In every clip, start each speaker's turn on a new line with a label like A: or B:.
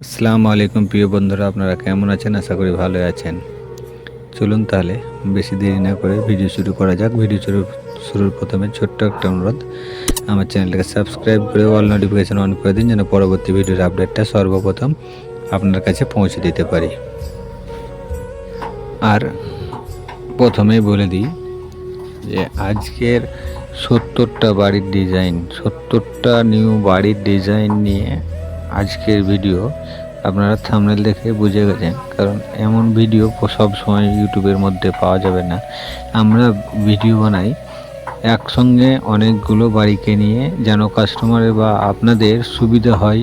A: আসসালামু আলাইকুম প্রিয় বন্ধুরা, আপনারা কেমন আছেন? আশা করি ভালো আছেন। চলুন তাহলে বেশি দেরি না করে ভিডিও শুরু করা যাক। ভিডিও শুরু, শুরুর প্রথমে ছোট্ট একটা অনুরোধ। আমার চ্যানেলটাকে সাবস্ক্রাইব করে অল নোটিফিকেশন অন করে দিন, যেন পরবর্তী ভিডিওর আপডেটটা সর্বপ্রথম আপনার কাছে পৌঁছে দিতে পারি। আর প্রথমেই বলে দিই যে, আজকের সত্তরটা বাড়ির ডিজাইন সত্তরটা নিউ বাড়ির ডিজাইন নিয়ে আজকের ভিডিও আপনারা থামনেল দেখে বুঝে গেছেন, কারণ এমন ভিডিও সব সময় ইউটিউবের মধ্যে পাওয়া যাবে না। আমরা ভিডিও বানাই একসঙ্গে অনেকগুলো বাড়িকে নিয়ে, যেন কাস্টমারের বা আপনাদের সুবিধা হয়,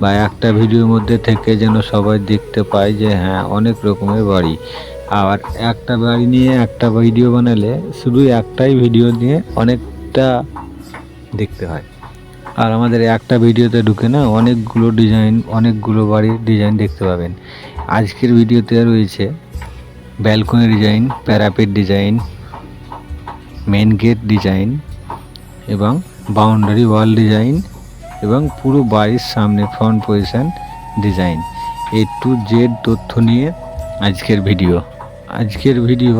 A: বা একটা ভিডিওর মধ্যে থেকে যেন সবাই দেখতে পায় যে হ্যাঁ অনেক রকমের বাড়ি। আর একটা বাড়ি নিয়ে একটা ভিডিও বানালে শুধু একটাই ভিডিও নিয়ে অনেকটা দেখতে হয়। আর আমাদের একটা ভিডিওতে ঢুকে না অনেকগুলো ডিজাইন অনেকগুলো বাড়ির ডিজাইন দেখতে পাবেন। আজকের ভিডিওতে রয়েছে balcony design parapet design main gate design এবং বাউন্ডারি ওয়াল ডিজাইন এবং পুরো বাড়ির সামনে front position design A to Z তথ্য নিয়ে আজকের ভিডিও আজকের ভিডিও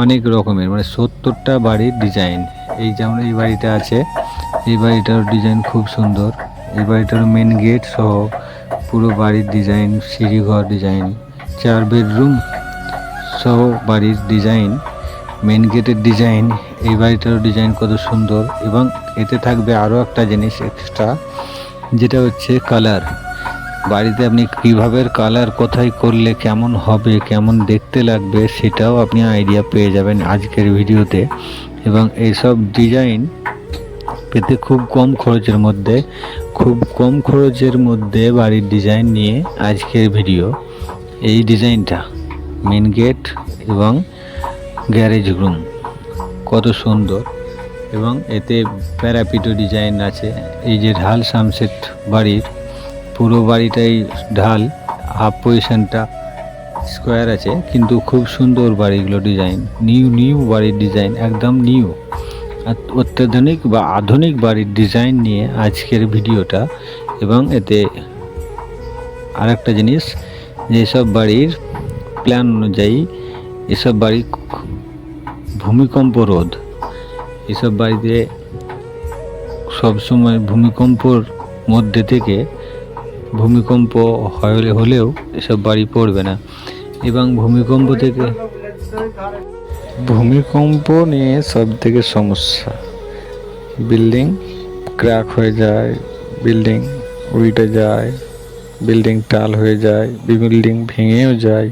A: অনেক রকমের মানে সত্তরটা বাড়ির ডিজাইন এই যেমন এই বাড়িটা আছে এই বাড়িটার ডিজাইন খুব সুন্দর। এই বাড়িটার মেন গেট সহ পুরো বাড়ির ডিজাইন সিঁড়িঘর ডিজাইন চার বেডরুম সহ বাড়ির ডিজাইন মেন গেটের ডিজাইন এই বাড়িটারও ডিজাইন কত সুন্দর এবং এতে থাকবে আরও একটা জিনিস এক্সট্রা যেটা হচ্ছে কালার বাড়িতে আপনি কীভাবে কালার কোথায় করলে কেমন হবে, কেমন দেখতে লাগবে, সেটাও আপনি আইডিয়া পেয়ে যাবেন আজকের ভিডিওতে এবং এইসব ডিজাইন পেতে খুব কম খরচের মধ্যে, খুব কম খরচের মধ্যে বাড়ির ডিজাইন নিয়ে আজকের ভিডিও এই ডিজাইনটা মেন গেট এবং গ্যারেজ রুম কত সুন্দর। এবং এতে প্যারাপিটো ডিজাইন আছে। এই যে ঢাল সামসেট বাড়ির, পুরো বাড়িটাই ঢাল হাফ পজিশনটা স্কোয়ার আছে। কিন্তু খুব সুন্দর বাড়িগুলো ডিজাইন নিউ নিউ বাড়ির ডিজাইন একদম নিউ অত্যাধুনিক বা আধুনিক বাড়ির ডিজাইন নিয়ে আজকের ভিডিওটা এবং এতে আরেকটা জিনিস, যেসব বাড়ির প্ল্যান অনুযায়ী এসব বাড়ি ভূমিকম্প রোধ, এসব বাড়িতে সবসময় ভূমিকম্পর মধ্যে থেকে ভূমিকম্প হলে হলেও এসব বাড়ি পড়বে না এবং ভূমিকম্প থেকে ভূমিকম্প নিয়ে সব থেকে সমস্যা। বিল্ডিং ক্র্যাক হয়ে যায়, বিল্ডিং উল্টে যায়, বিল্ডিং টাল হয়ে যায়, বিল্ডিং ভেঙেও যায়।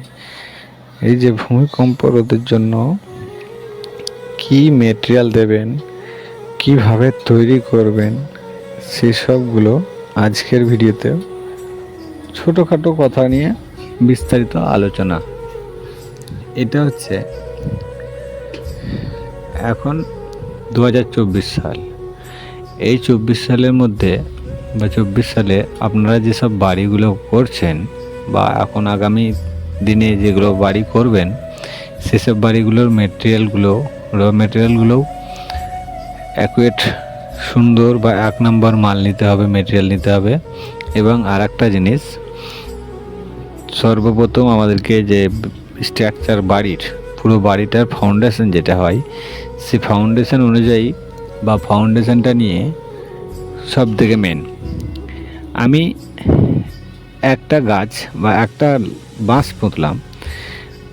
A: এই যে ভূমিকম্প রোধের জন্য কি মেটেরিয়াল দেবেন, কীভাবে তৈরি করবেন, সেসবগুলো আজকের ভিডিওতে ছোটোখাটো কথা নিয়ে বিস্তারিত আলোচনা। এটা হচ্ছে এখন দু হাজার চব্বিশ সাল। এই চব্বিশ সালের মধ্যে বা চব্বিশ সালে আপনারা যেসব বাড়িগুলো করছেন বা এখন আগামী দিনে যেগুলো বাড়ি করবেন, সেসব বাড়িগুলোর মেটেরিয়ালগুলো র মেটেরিয়ালগুলো অ্যাকুয়েট সুন্দর বা এক নম্বর মাল নিতে হবে মেটেরিয়াল নিতে হবে। এবং আর একটা জিনিস, সর্বপ্রথম আমাদেরকে যে স্ট্রাকচার বাড়ির, পুরো বাড়িটার ফাউন্ডেশন যেটা হয় সে ফাউন্ডেশন অনুযায়ী বা ফাউন্ডেশনটা নিয়ে সব থেকে মেন আমি একটা গাছ বা একটা বাঁশ পুঁতলাম,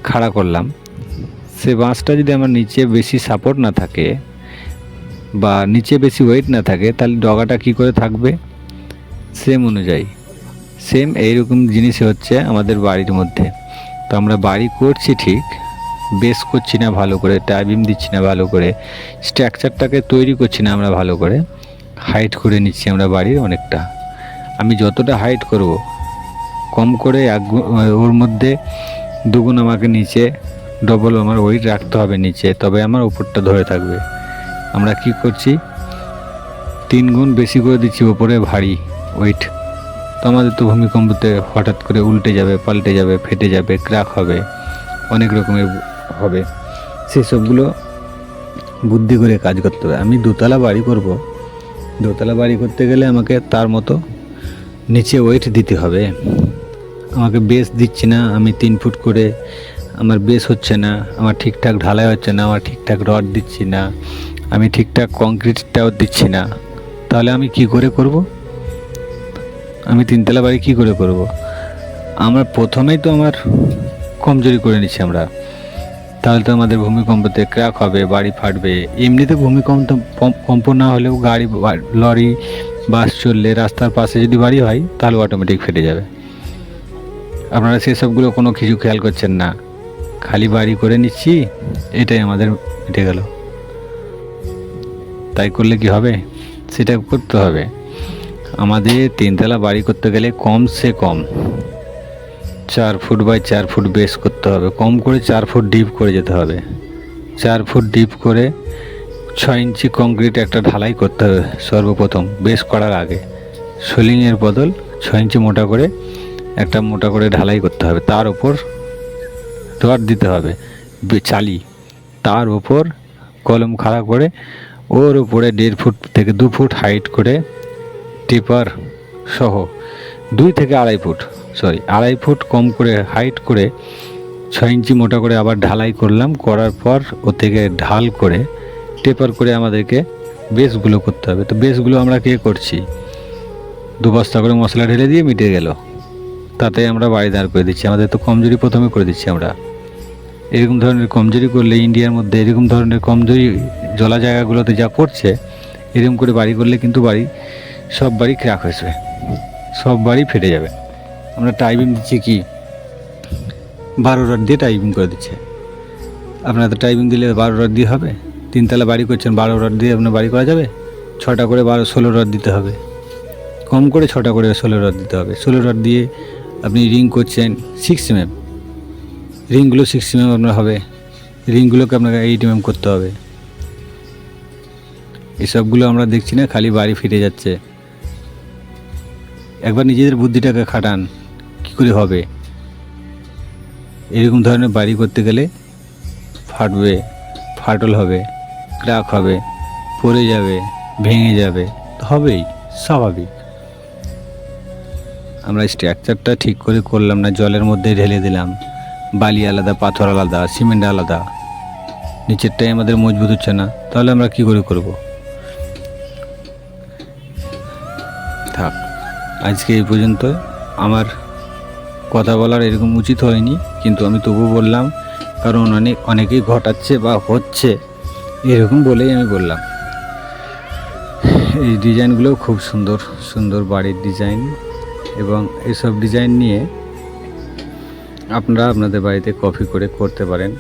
A: খাড়া করলাম। সে বাঁশটা যদি আমার নিচে বেশি সাপোর্ট না থাকে বা নিচে বেশি ওয়েট না থাকে, তাহলে ডগাটা কি করে থাকবে? সেম অনুযায়ী। সেম এইরকম জিনিস হচ্ছে আমাদের বাড়ির মধ্যে। তো আমরা বাড়ি করছি ঠিক বেস করছি না ভালো করে টাইবিম দিচ্ছি না ভালো করে, স্ট্রাকচারটাকে তৈরি করছি না আমরা ভালো করে, হাইট করে নিচ্ছি আমরা বাড়ির অনেকটা। আমি যতটা হাইট করব, কম করে এক ওর মধ্যে দুগুণ আমাকে নিচে ডবল আমার ওয়েট রাখতে হবে নিচে, তবে আমার উপরটা ধরে থাকবে। আমরা কি করছি? তিন গুণ বেশি করে দিচ্ছি ওপরে ভারী ওয়েট তো আমাদের তো ভূমিকম্পতে হঠাৎ করে উল্টে যাবে, পাল্টে যাবে, ফেটে যাবে ক্র্যাক হবে, অনেক রকমের হবে। সেসবগুলো বুদ্ধি করে কাজ করতে হবে। আমি দোতলা বাড়ি করব। দোতলা বাড়ি করতে গেলে আমাকে তার মতো নিচে ওয়েট দিতে হবে। আমাকে বেস দিচ্ছে না। আমি তিন ফুট করে আমার বেস হচ্ছে না। আমার ঠিকঠাক ঢালাই হচ্ছে না। আমার ঠিকঠাক রড দিচ্ছি না। আমি ঠিকঠাক কংক্রিটটাও দিচ্ছি না। তাহলে আমি কি করে করব? আমি তিনতলা বাড়ি কি করে করব? আমরা প্রথমেই তো আমার কমজোরি করে নিচ্ছি আমরা। তাহলে তো আমাদের ভূমিকম্পতে ক্র্যাক হবে, বাড়ি ফাটবে। এমনিতে ভূমিকম্প কম- কম্প না হলেও গাড়ি লরি, বাস চললে রাস্তার পাশে যদি বাড়ি হয়, তাহলে অটোমেটিক ফেটে যাবে। আপনারা সেসবগুলো কোনো কিছু খেয়াল করছেন না। খালি বাড়ি করে নিচ্ছি, এটাই আমাদের মিটে গেল। তাই করলে কি হবে? সেটা করতে হবে। আমাদের তিনতলা বাড়ি করতে গেলে কমসে কম চার ফুট বাই চার ফুট বেস করতে হবে। কম করে চার ফুট ডিপ করে যেতে হবে। চার ফুট ডিপ করে ছয় ইঞ্চি কংক্রিট একটা ঢালাই করতে হবে সর্বপ্রথম বেস করার আগে। সোলিংয়ের বদল ছয় ইঞ্চি মোটা করে একটা মোটা করে ঢালাই করতে হবে। তার উপর রড দিতে হবে চালি। তার উপর কলম খাড়া করে ওর উপরে দেড় ফুট থেকে দু ফুট হাইট করে টিপার সহ দুই থেকে আড়াই ফুট সরি আড়াই ফুট কম করে হাইট করে ছয় ইঞ্চি মোটা করে আবার ঢালাই করলাম। করার পর ও থেকে ঢাল করে টেপার করে আমাদেরকে বেসগুলো করতে হবে। তো বেসগুলো আমরা কে করছি? দু বস্তা করে মশলা ঢেলে দিয়ে মিটে গেল। তাতে আমরা বাড়ি দাঁড় করে দিচ্ছি। আমাদের তো কমজোরি প্রথমে করে দিচ্ছি আমরা। এরকম ধরনের কমজোরি করলে ইন্ডিয়ার মধ্যে এরকম ধরনের কমজোরি জলা জায়গাগুলোতে যা করছে, এরকম করে বাড়ি করলে কিন্তু বাড়ি, সব বাড়ি ক্র্যাক হয়েছে সব বাড়ি ফেটে যাবে। আমরা টাইপিং দিচ্ছি কি? বারো রড দিয়ে টাইপিং করে দিচ্ছে। আপনার তো টাইপিং দিলে বারো রড দিয়ে হবে। তিনতলা বাড়ি করছেন, বারো রড দিয়ে আপনার বাড়ি করা যাবে? ছটা করে বারো, ষোলো রড দিতে হবে। কম করে ছটা করে ষোলো রড দিতে হবে। ষোলো রড দিয়ে আপনি রিং করছেন সিক্স এমএম রিংগুলো সিক্স এমএম আপনার হবে। রিংগুলোকে আপনাকে এইট এমএম করতে হবে। এসবগুলো আমরা দেখছি না, খালি বাড়ি ফিরে যাচ্ছে। একবার নিজেদের বুদ্ধিটাকে খাটান। করে হবে। এরকম ধরনের বাড়ি করতে গেলে ফাটবে, ফাটল হবে, ক্র্যাক হবে, পড়ে যাবে, ভেঙে যাবে হবেই, স্বাভাবিক। আমরা স্ট্রাকচারটা ঠিক করে করলাম না, জলের মধ্যে ঢেলে দিলাম। বালি আলাদা, পাথর আলাদা, সিমেন্ট আলাদা। নিচেরটাই আমাদের মজবুত হচ্ছে না, তাহলে আমরা কি করে করব? থাক, আজকে এই পর্যন্ত। আমার কথা বলার এরকম উচিত হয়নি, কিন্তু আমি তবু বললাম, কারণ অনেক অনেকেই ঘটাচ্ছে বা হচ্ছে, এরকম বলেই আমি বললাম। এই ডিজাইনগুলো খুব সুন্দর সুন্দর বাড়ির ডিজাইন এবং এসব ডিজাইন নিয়ে আপনারা আপনাদের বাড়িতে কপি করে করতে পারেন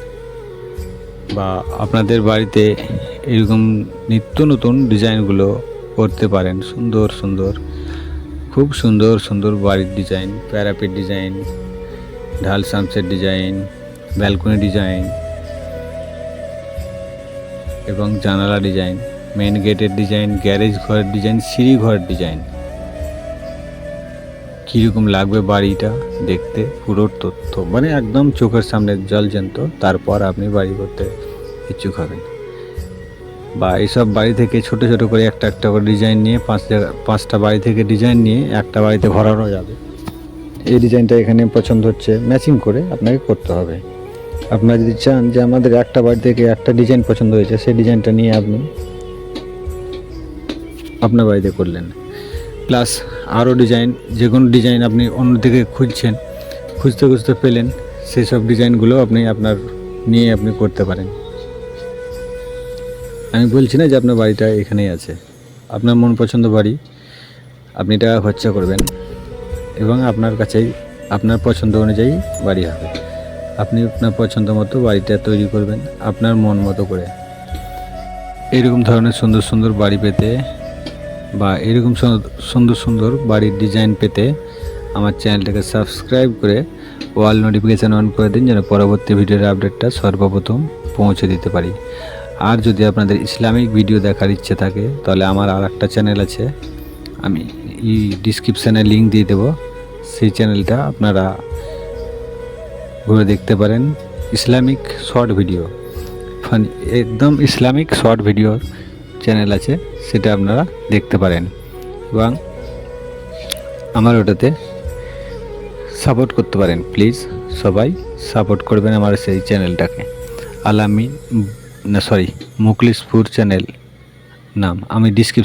A: বা আপনাদের বাড়িতে এরকম নিত্য নতুন ডিজাইনগুলো করতে পারেন, সুন্দর সুন্দর। খুব সুন্দর সুন্দর বাড়ির ডিজাইন প্যারাপিট ডিজাইন ঢাল সামসের ডিজাইন ব্যালকনি ডিজাইন এবং জানালা ডিজাইন মেন গেটের ডিজাইন গ্যারেজ ঘরের ডিজাইন সিঁড়ি ঘরের ডিজাইন কীরকম লাগবে বাড়িটা দেখতে? পুরো তথ্য। মানে একদম চোখের সামনে জল জ্যান্ত তারপর আপনি বাড়ি করতে ইচ্ছুক হবেন। বা এইসব বাড়ি থেকে ছোট ছোট করে একটা একটা করে ডিজাইন নিয়ে পাঁচ পাঁচটা বাড়ি থেকে ডিজাইন নিয়ে একটা বাড়িতে ভরানো যাবে। এই ডিজাইনটা এখানে পছন্দ হচ্ছে, ম্যাচিং করে আপনাকে করতে হবে। আপনারা যদি চান যে আমাদের একটা বাড়ি থেকে একটা ডিজাইন পছন্দ হয়েছে, সেই ডিজাইনটা নিয়ে আপনি আপনার বাড়িতে করলেন। প্লাস আরও ডিজাইন, যে কোনো ডিজাইন আপনি অন্য দিকে খুঁজছেন, খুঁজতে খুঁজতে পেলেন, সেই সব ডিজাইনগুলো আপনি আপনার নিয়ে আপনি করতে পারেন। আমি বলছি না যে আপনার বাড়িটা এখানেই আছে। আপনার মন পছন্দ বাড়ি, আপনি টাকা খরচা করবেন এবং আপনার কাছেই, আপনার পছন্দ অনুযায়ী বাড়ি হবে। আপনি আপনার পছন্দ মতো বাড়িটা তৈরি করবেন, আপনার মন মতো করে। এরকম ধরনের সুন্দর সুন্দর বাড়ি পেতে বা এরকম সুন্দর সুন্দর বাড়ির ডিজাইন পেতে আমার চ্যানেলটাকে সাবস্ক্রাইব করে ওয়াল নোটিফিকেশান অন করে দিন যেন পরবর্তী ভিডিওর আপডেটটা সর্বপ্রথম পৌঁছে দিতে পারি। আর যদি আপনাদের ইসলামিক ভিডিও দেখার ইচ্ছে থাকে, তাহলে আমার আর একটা চ্যানেল আছে। আমি এই ডিসক্রিপশানে লিঙ্ক দিয়ে দেবো। সেই চ্যানেলটা আপনারা ঘুরে দেখতে পারেন। ইসলামিক শর্ট ভিডিও ফানি একদম ইসলামিক শর্ট ভিডিও চ্যানেল আছে, সেটা আপনারা দেখতে পারেন। এবং আমার ওটাতে সাপোর্ট করতে পারেন। প্লিজ সবাই সাপোর্ট করবেন আমার সেই চ্যানেলটাকে আলামিন না সরি মুকলিশপুর চ্যানেল নাম আমি ডিসক্রিপ